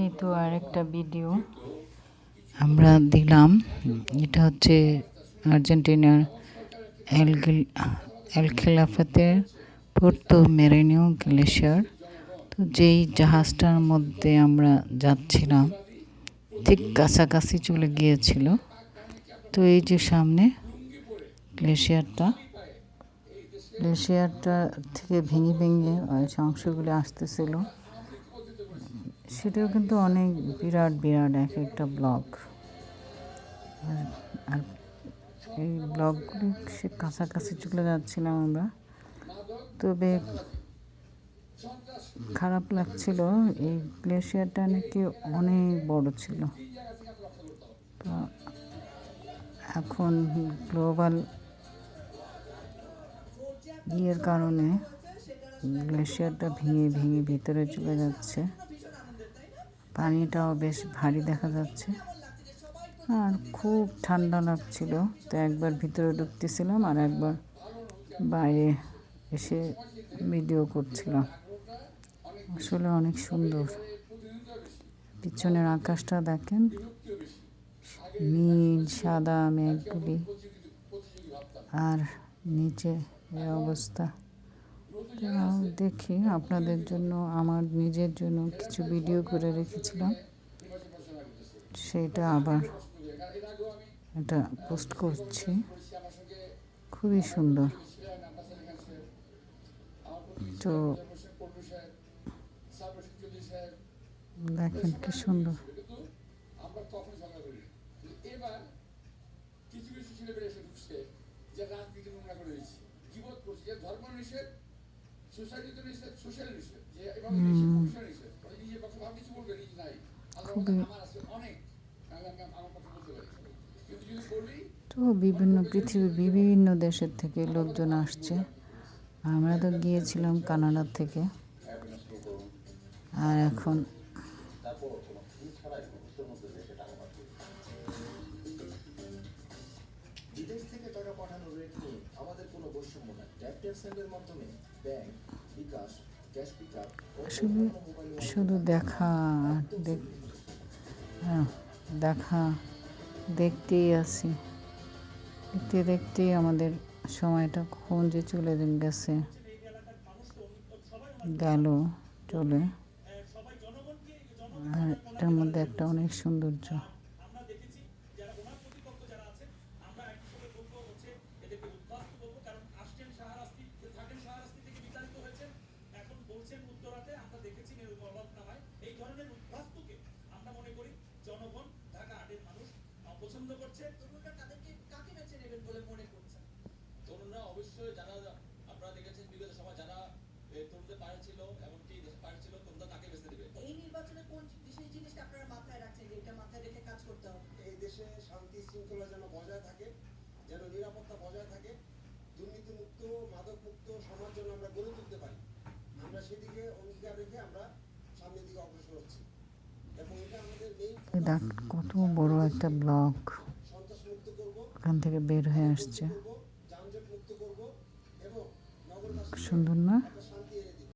এই তো আরেকটা ভিডিও আমরা দিলাম, এটা হচ্ছে আর্জেন্টিনার এল এল খেলাফাতের পোর্তো মেরেনিও গ্লেশিয়ার। তো যেই জাহাজটার মধ্যে আমরা যাচ্ছিলাম, ঠিক কাছাকাছি চলে গিয়েছিল। তো এই যে সামনে গ্লেশিয়ারটা গ্লেশিয়ারটা থেকে ভেঙে ভেঙে অংশগুলি আসতেছিল। সেটাও কিন্তু অনেক বিরাট বিরাট এক একটা ব্লক আর এই ব্লকগুলি সে কাছাকাছি চলে যাচ্ছিলাম আমরা। তবে খারাপ লাগছিল, এই গ্লেশিয়ারটা নাকি অনেক বড় ছিল। তো এখন গ্লোবাল ইয়ের কারণে গ্লেশিয়ারটা ভেঙে ভেঙে ভিতরে চলে যাচ্ছে। পানিটাও বেশ ভারী দেখা যাচ্ছে। আর খুব ঠান্ডা লাগছিল। তো একবার ভিতরে ঢুকতেছিলাম আর একবার বাইরে এসে ভিডিও করছিলাম। আসলে অনেক সুন্দর। পিছনের আকাশটা দেখেন, নীল, সাদা, মেঘগুলি। আর নিচে এই অবস্থা। দেখি আপনাদের জন্য, আমার নিজের জন্য কিছু ভিডিও করে রেখেছিলাম। সেটা আবার এটা পোস্ট করছি। খুবই সুন্দর। তো দেখেন কি সুন্দর। যে রাজনীতি নোংরা করে করছে, যে ধর্ম নিষেধ। সোসাইটিতে নিষেধ সোশ্যাল নিষেধ যে এবং নিষেধ নিষেধ ওই নিজের পক্ষে ভাব কিছু বলবে নিজে নাই। খুবই- আমার আছে অনেক। আমি আমি আমার পক্ষে বলতে পারি। কিন্তু যদি বলি তো বিভিন্ন পৃথিবীর বিভিন্ন দেশের থেকে লোকজন আসছে। আমরা তো গিয়েছিলাম কানাডা থেকে। আর এখন শুধু শুধু দেখা, দেখ হ্যাঁ দেখা, দেখতেই আছি। দেখতে, দেখতেই আমাদের সময়টা কখন যে চলে গেছে। গেল, চলে। আর এটার মধ্যে একটা অনেক সৌন্দর্য। অপছন্দ করছে তরুণরা তাদেরকে কাকে বেছে নেবেন বলে মনে করছেন? তরুণরা অবশ্যই যারা আপনারা দেখেছেন বিগত সময় যারা তরুণদের পাশে ছিল এমনকি দেশের পাশে ছিল তরুণরা তাকে বেছে দেবে এই নির্বাচনে কোন বিশেষ জিনিসটা আপনারা মাথায় রাখছেন যে এটা মাথায় রেখে কাজ করতে হবে? এই দেশে শান্তি শৃঙ্খলা যেন বজায় থাকে যেন নিরাপত্তা বজায় থাকে দুর্নীতি মুক্ত মাদক মুক্ত সমাজ যেন আমরা গড়ে তুলতে পারি আমরা সেদিকে অঙ্গীকার রেখে আমরা সামনের দিকে অগ্রসর হচ্ছি এবং এটা আমাদের মেইন এই দেখ কত বড় একটা ব্লক। ওখান থেকে বের হয়ে আসছে। সুন্দর না?